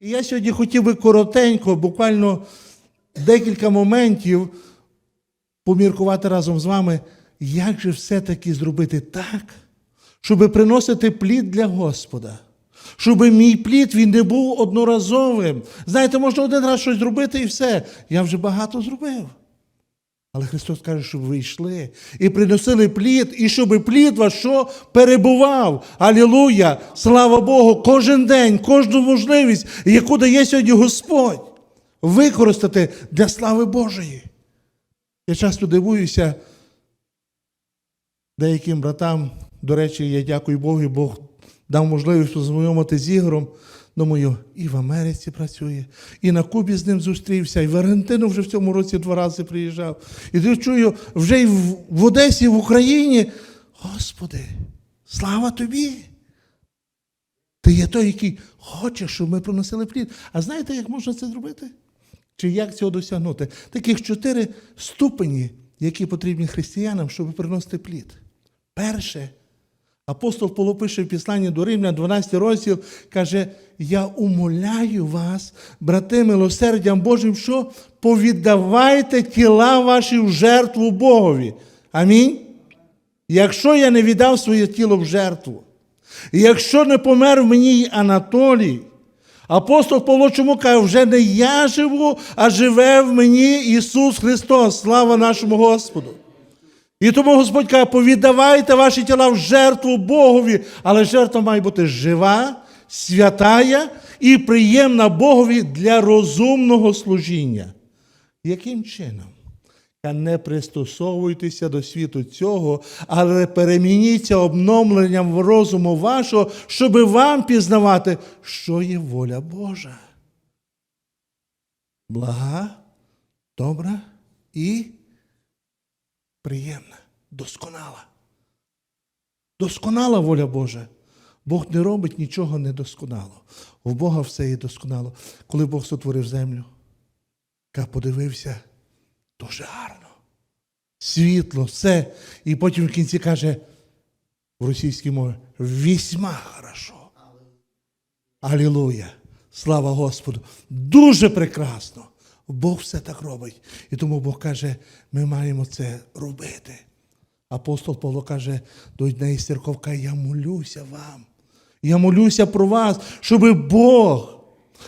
І я сьогодні хотів би коротенько, буквально декілька моментів поміркувати разом з вами, як же все-таки зробити так, щоб приносити плід для Господа. Щоб мій плід він не був одноразовим. Знаєте, можна один раз щось зробити і все. Я вже багато зробив. Але Христос каже, щоб ви йшли і приносили плід, і щоб плід ваш що перебував. Алілуя! Слава Богу! Кожен день, кожну можливість, яку дає сьогодні Господь, використати для слави Божої. Я часто дивуюся деяким братам. До речі, я дякую Богу, Бог дав можливість познайомити з Ігорем. Думаю, і в Америці працює, і на Кубі з ним зустрівся, і в Аргентину вже в цьому році два рази приїжджав. І ти чую, вже й в, Одесі, в Україні. Господи, слава тобі! Ти є той, який хоче, щоб ми приносили плід. А знаєте, як можна це зробити? Чи як цього досягнути? Таких чотири ступені, які потрібні християнам, щоб приносити плід. Перше, апостол Павло пише в Післанні до Римлян, 12 розділ, каже: Я умоляю вас, брати, милосердям Божим, що повіддавайте тіла ваші в жертву Богові. Амінь. Якщо я не віддав своє тіло в жертву, якщо не помер в мені Анатолій, апостол Павло чому каже, вже не я живу, а живе в мені Ісус Христос, слава нашому Господу. І тому Господь каже, повіддавайте ваші тіла в жертву Богові, але жертва має бути жива, святая і приємна Богові для розумного служіння. Яким чином? Не пристосовуйтеся до світу цього, але перемініться обновленням розуму вашого, щоби вам пізнавати, що є воля Божа. Блага, добра і приємна, досконала. Досконала воля Божа. Бог не робить нічого недосконало. В Бога все є досконало. Коли Бог сотворив землю, я подивився, дуже гарно. Світло, все. І потім в кінці каже в російській мові вісьма хорошо. Алілуя! Слава Господу! Дуже прекрасно. Бог все так робить. І тому Бог каже, ми маємо це робити. Апостол Павло каже до однієї з церков, я молюся вам. Я молюся про вас, щоб Бог,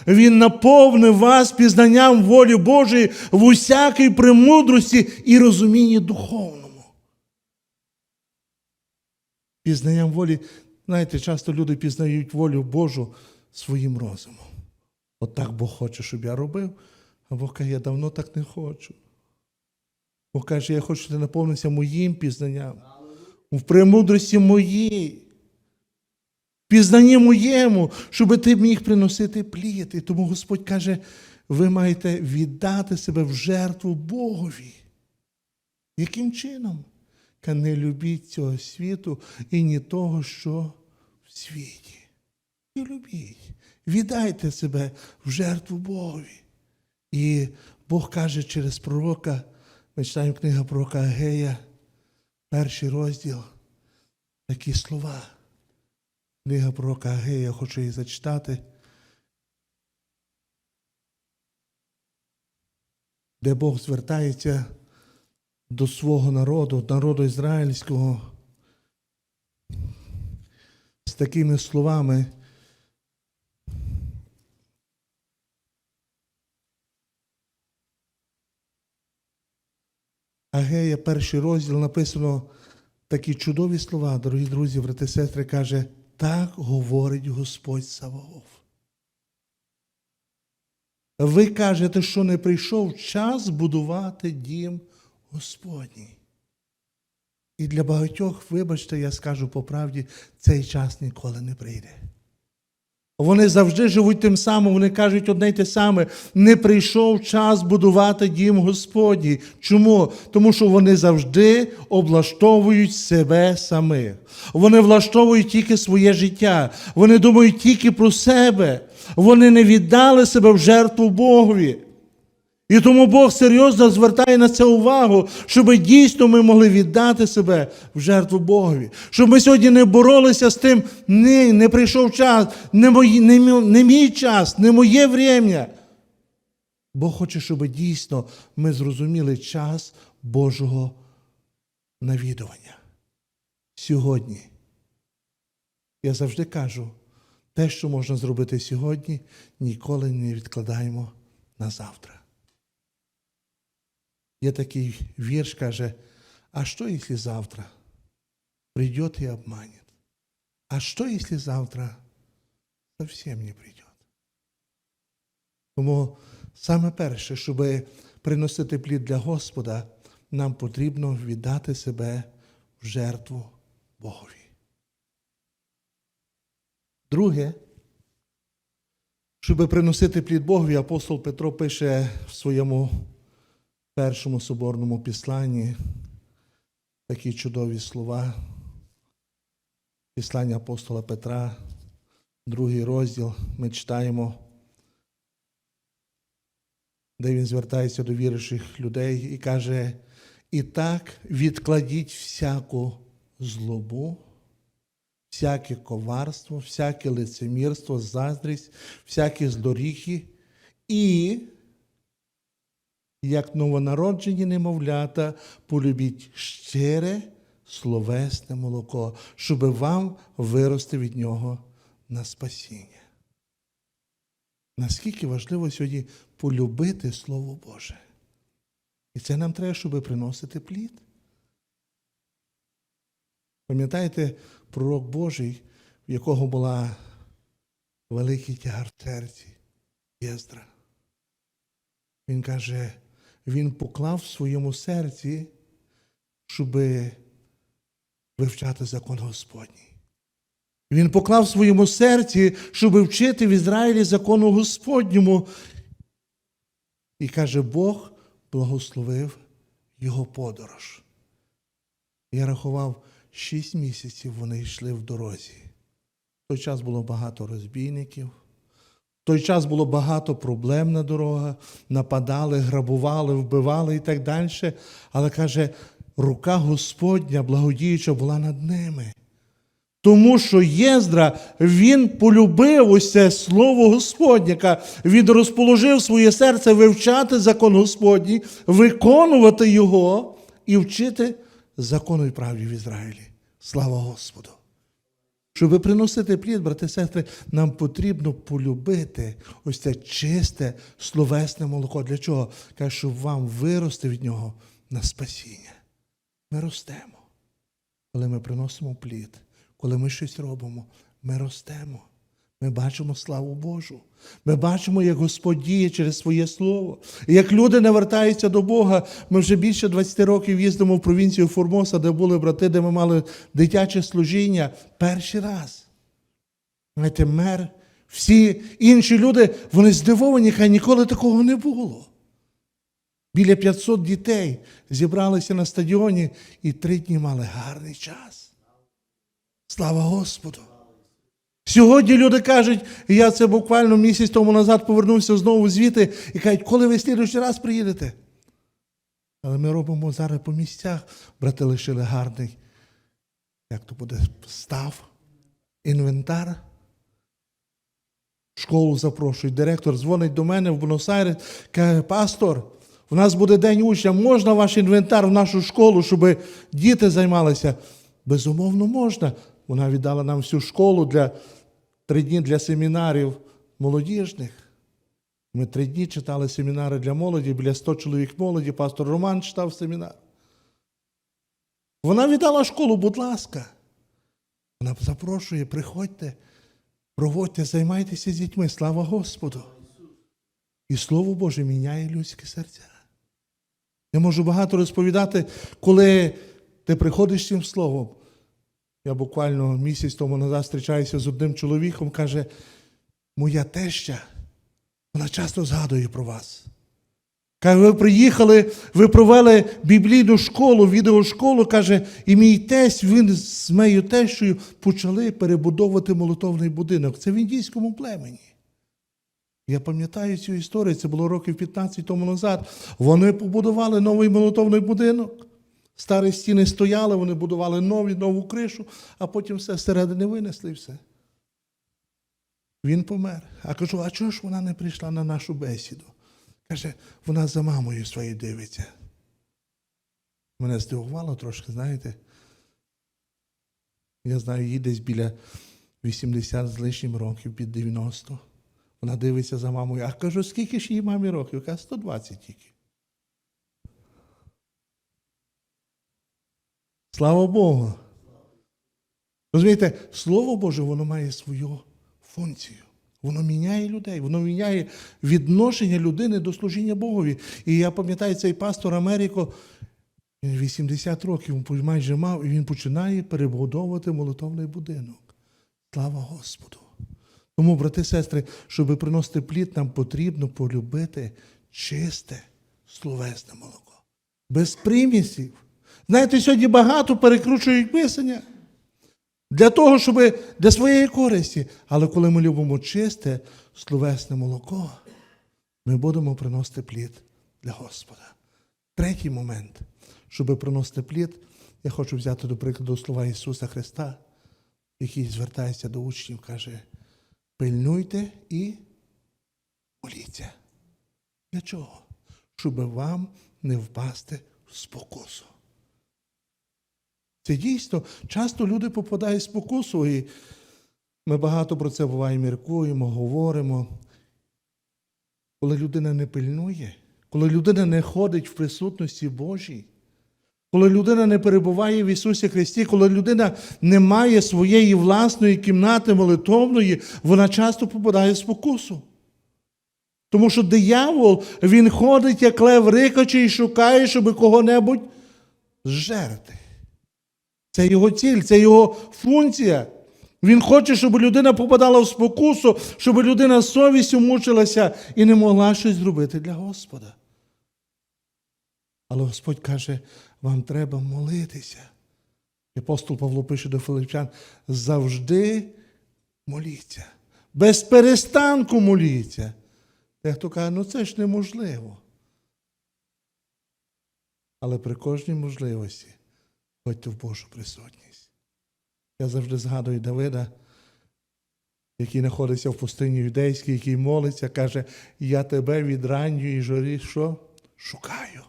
Він наповнив вас пізнанням волі Божої в усякій премудрості і розумінні духовному. Пізнанням волі, знаєте, часто люди пізнають волю Божу своїм розумом. От так Бог хоче, щоб я робив, а Бог каже, я давно так не хочу. Бог каже, я хочу, щоб ти наповнився моїм пізнанням, в премудрості моїй, пізнанні моєму, щоб ти міг приносити плід. І тому Господь каже, ви маєте віддати себе в жертву Богові. Яким чином? Каже, не любіть цього світу і ні того, що в світі. І любіть. Віддайте себе в жертву Богові. І Бог каже через пророка, ми читаємо книга пророка Агея, перший розділ, такі слова. Книга пророка Агея, хочу її зачитати. Де Бог звертається до свого народу, народу ізраїльського, з такими словами. Агея, перший розділ, написано такі чудові слова, дорогі друзі, брати сестри, каже, так говорить Господь Саваоф. Ви кажете, що не прийшов час будувати дім Господній. І для багатьох, вибачте, я скажу по правді, цей час ніколи не прийде. Вони завжди живуть тим самим, вони кажуть одне й те саме. Не прийшов час будувати дім Господній. Чому? Тому що вони завжди облаштовують себе самих. Вони влаштовують тільки своє життя. Вони думають тільки про себе. Вони не віддали себе в жертву Богові. І тому Бог серйозно звертає на це увагу, щоб дійсно ми могли віддати себе в жертву Богові. Щоб ми сьогодні не боролися з тим, ні, не прийшов час, не, мої, не, не мій час, не моє врем'я. Бог хоче, щоб дійсно ми зрозуміли час Божого навідування. Сьогодні. Я завжди кажу, те, що можна зробити сьогодні, ніколи не відкладаємо на завтра. Є такий вірш, каже, а що, якщо завтра придет и обманет? А що, якщо завтра совсем не придет? Тому саме перше, щоб приносити плід для Господа, нам потрібно віддати себе в жертву Богові. Друге, щоб приносити плід Богові, апостол Петро пише в своєму першому соборному післанні такі чудові слова. Післання апостола Петра, другий розділ, ми читаємо, де він звертається до віруючих людей і каже: І так відкладіть всяку злобу, всяке коварство, всяке лицемірство, заздрість, всякі злоріхи, і, як новонароджені немовлята, полюбіть щире словесне молоко, щоб вам вирости від нього на спасіння. Наскільки важливо сьогодні полюбити Слово Боже. І це нам треба, щоб приносити плід. Пам'ятаєте пророк Божий, в якого була великий тягар в серці Єздра. Він каже, він поклав в своєму серці, щоб вивчати закон Господній. Він поклав в своєму серці, щоб вчити в Ізраїлі закону Господньому. І каже, Бог благословив його подорож. Я рахував, шість місяців вони йшли в дорозі. В той час було багато розбійників. Той час було багато проблем на дорогах, нападали, грабували, вбивали і так далі. Але каже, рука Господня благодіюча була над ними. Тому що Єздра, він полюбив ось це слово Господнє, він розположив своє серце вивчати закон Господній, виконувати його і вчити закону і правді в Ізраїлі. Слава Господу! Щоб приносити плід, брати і сестри, нам потрібно полюбити ось це чисте словесне молоко. Для чого? Каже, щоб вам вирости від нього на спасіння. Ми ростемо. Коли ми приносимо плід, коли ми щось робимо, ми ростемо. Ми бачимо славу Божу. Ми бачимо, як Господь діє через своє слово. І як люди навертаються до Бога, ми вже більше 20 років їздимо в провінцію Формоса, де були брати, де ми мали дитяче служіння перший раз. Знаєте, мер, всі інші люди, вони здивовані, хай ніколи такого не було. Біля 500 дітей зібралися на стадіоні і три дні мали гарний час. Слава Господу! Сьогодні люди кажуть, я це буквально місяць тому назад повернувся знову звідти і кажуть, коли ви слідуючий раз приїдете? Але ми робимо зараз по місцях. Брати лишили гарний, як то буде, став, інвентар. Школу запрошують. Директор дзвонить до мене в Бонос-Айрес, каже, пастор, у нас буде день учня, можна ваш інвентар в нашу школу, щоб діти займалися? Безумовно, можна. Вона віддала нам всю школу для три дні для семінарів молодіжних. Ми три дні читали семінари для молоді, біля 100 чоловік молоді, пастор Роман читав семінар. Вона віддала школу, будь ласка. Вона запрошує, приходьте, проводьте, займайтеся з дітьми. Слава Господу. І Слово Боже міняє людське серця. Я можу багато розповідати, коли ти приходиш цим словом. Я буквально місяць тому назад зустрічаюся з одним чоловіком, каже, моя теща, вона часто згадує про вас. Каже, ви приїхали, ви провели біблійну школу, відеошколу, каже, і мій тесть, він з моєю тещою почали перебудовувати молотовний будинок. Це в індійському племені. Я пам'ятаю цю історію, це було років 15 тому назад. Вони побудували новий молотовний будинок. Старі стіни стояли, вони будували нові, нову кришу, а потім все всередини винесли і все. Він помер. А кажу, а чого ж вона не прийшла на нашу бесіду? Каже, вона за мамою своєю дивиться. Мене здивувало трошки, знаєте. Я знаю, їй десь біля 80 з лишнім років, під 90. Вона дивиться за мамою. А кажу, скільки ж її мамі років? Каже, 120 тільки. Слава Богу. Розумієте, Слово Боже, воно має свою функцію. Воно міняє людей, воно міняє відношення людини до служіння Богові. І я пам'ятаю, цей пастор Америко, він 80 років майже мав, і він починає перебудовувати молитовний будинок. Слава Господу! Тому, брати і сестри, щоб приносити плід, нам потрібно полюбити чисте словесне молоко. Без примісів. Знаєте, сьогодні багато перекручують писання для того, щоб для своєї користі. Але коли ми любимо чисте словесне молоко, ми будемо приносити плід для Господа. Третій момент, щоб приносити плід, я хочу взяти до прикладу слова Ісуса Христа, який звертається до учнів, каже: пильнуйте і моліться. Для чого? Щоб вам не впасти в спокусу. Це дійсно, часто люди попадають в спокусу, і ми багато про це буває міркуємо, говоримо. Коли людина не пильнує, коли людина не ходить в присутності Божій, коли людина не перебуває в Ісусі Христі, коли людина не має своєї власної кімнати молитовної, вона часто попадає в спокусу. Тому що диявол, він ходить, як лев рикачий, і шукає, щоб кого-небудь зжерти. Це його ціль, це його функція. Він хоче, щоб людина попадала в спокусу, щоб людина совістю мучилася і не могла щось зробити для Господа. Але Господь каже, вам треба молитися. І Апостол Павло пише до Филипчан, завжди моліться. Без перестанку моліться. Дехто каже, ну це ж неможливо. Але при кожній можливості ходьте в Божу присутність. Я завжди згадую Давида, який знаходиться в пустині юдейській, який молиться, каже, я тебе від ранньої жорі що? Шукаю.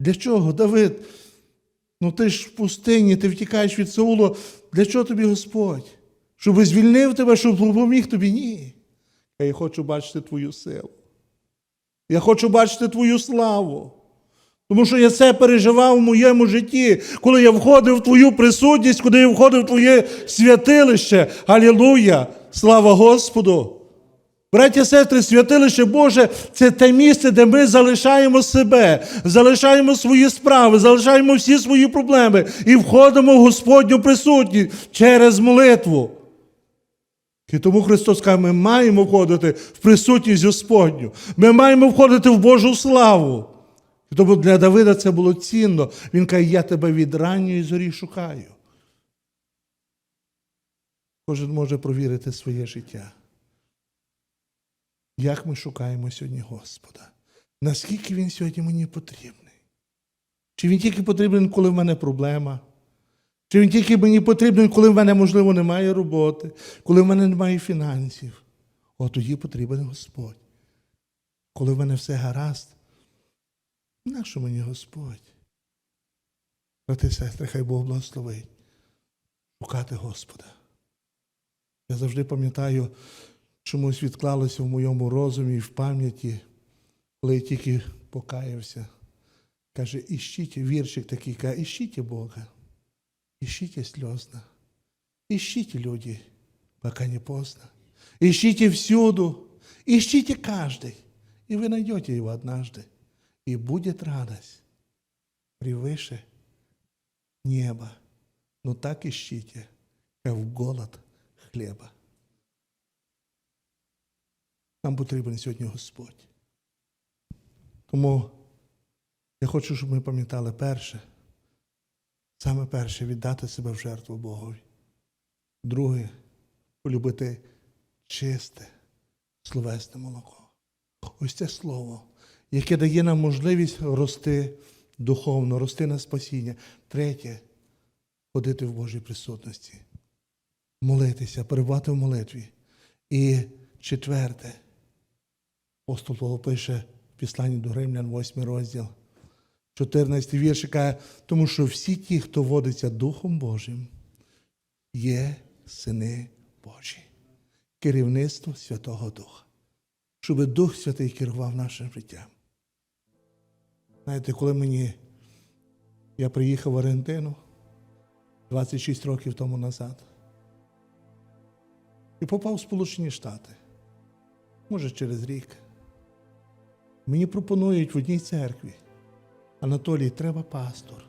Для чого, Давид? Ну ти ж в пустині, ти втікаєш від Саулу. Для чого тобі Господь? Щоб звільнив тебе, щоб допоміг тобі? Ні. Я хочу бачити твою силу. Я хочу бачити твою славу. Тому що я це переживав в моєму житті, коли я входив в твою присутність, коли я входив в твоє святилище. Алілуя! Слава Господу! Браття, сестри, святилище Боже це те місце, де ми залишаємо себе, залишаємо свої справи, залишаємо всі свої проблеми і входимо в Господню присутність через молитву. І тому Христос каже, ми маємо входити в присутність Господню. Ми маємо входити в Божу славу. Тому для Давида це було цінно. Він каже, я тебе від ранньої зорі шукаю. Кожен може провірити своє життя. Як ми шукаємо сьогодні Господа? Наскільки Він сьогодні мені потрібний? Чи він тільки потрібен, коли в мене проблема? Чи він тільки мені потрібен, коли в мене, можливо, немає роботи, коли в мене немає фінансів? От тоді потрібен Господь. Коли в мене все гаразд, нащо мені Господь? Брати і сестри, хай Бог благословить. Шукати Господа. Я завжди пам'ятаю, чомусь відклалося в моєму розумі і в пам'яті, коли я тільки покаявся. Каже, іщіть, віршик такий, каже, іщіть Бога. Ищите слезно. Ищите, люди, пока не поздно. Ищите всюду. Ищите каждый. И вы найдете его однажды. И будет радость превыше неба. Но так ищите, как в голод хлеба. Нам потрібен сьогодні Господь. Тому я хочу, щоб ми пам'ятали перше. Саме перше віддати себе в жертву Богові. Друге полюбити чисте словесне молоко. Ось це слово, яке дає нам можливість рости духовно, рости на спасіння. Третє ходити в Божій присутності, молитися, перебувати в молитві. І четверте, апостол Павло пише в Післанні до Римлян, 8 розділ, 14 вірш, каже, тому що всі ті, хто водиться Духом Божим, є сини Божі, керівництво Святого Духа, щоб Дух Святий керував нашим життям. Знаєте, коли мені я приїхав в Аргентину 26 років тому назад і попав в Сполучені Штати, може через рік. Мені пропонують в одній церкві. Анатолій, треба пастор.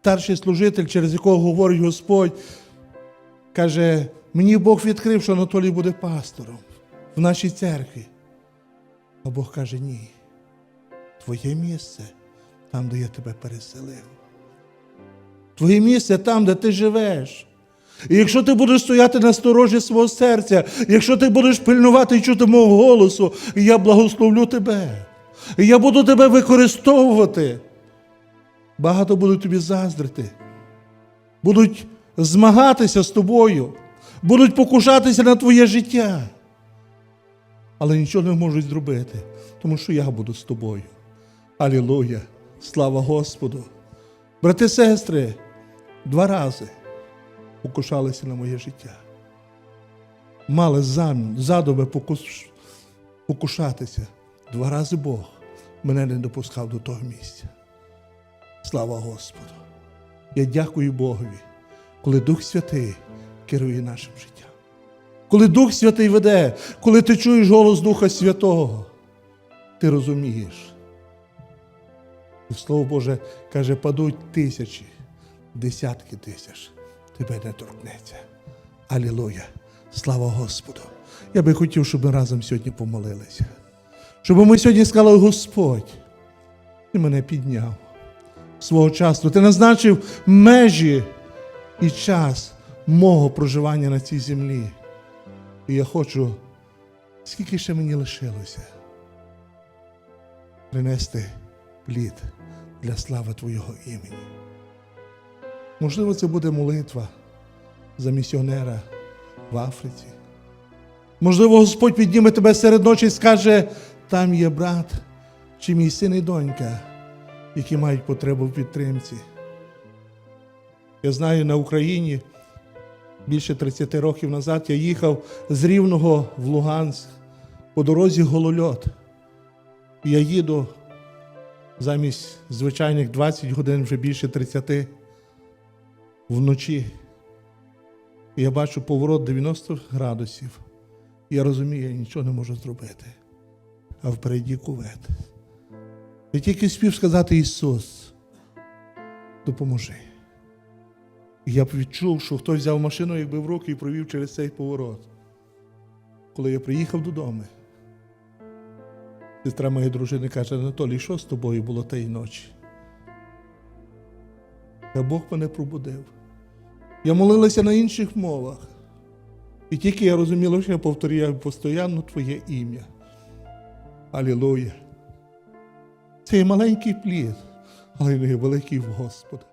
Старший служитель, через якого говорить Господь, каже: мені Бог відкрив, що Анатолій буде пастором в нашій церкві. А Бог каже, ні. Твоє місце там, де я тебе переселив. Твоє місце там, де ти живеш. І якщо ти будеш стояти на сторожі свого серця, якщо ти будеш пильнувати і чути мого голосу, я благословлю тебе. І я буду тебе використовувати. Багато будуть тобі заздрити, будуть змагатися з тобою, будуть покушатися на твоє життя. Але нічого не можуть зробити, тому що я буду з тобою. Алілуя! Слава Господу! Брати, сестри, два рази покушалися на моє життя. Мали покуш... покушатися. Два рази Бог мене не допускав до того місця. Слава Господу! Я дякую Богові, коли Дух Святий керує нашим життям. Коли Дух Святий веде, коли ти чуєш голос Духа Святого, ти розумієш. Слово Боже каже, падуть тисячі, десятки тисяч, тебе не торкнеться. Алілуя! Слава Господу! Я би хотів, щоб ми разом сьогодні помолилися. Щоб ми сьогодні сказали, Господь, ти мене підняв свого часу. Ти назначив межі і час мого проживання на цій землі. І я хочу, скільки ще мені лишилося, принести плід для слави Твого імені. Можливо, це буде молитва за місіонера в Африці. Можливо, Господь підніме тебе серед ночі і скаже, там є брат чи мій син і донька, які мають потребу в підтримці. Я знаю, на Україні більше 30 років назад я їхав з Рівного в Луганськ по дорозі голольот. Я їду замість звичайних 20 годин вже більше 30 вночі. Я бачу поворот 90 градусів. Я розумію, я нічого не можу зробити. А впереді кувет. Я тільки спів сказати Ісус, допоможи. Я б відчув, що хтось взяв машину якби в руки і провів через цей поворот. Коли я приїхав додому, сестра моєї дружини каже, Анатолій, що з тобою було тієї ночі? А Бог мене пробудив. Я молилася на інших мовах. І тільки я розуміла, що я повторюю постійно Твоє ім'я. Алілуя. Це є маленький плід, але він великий в Господа.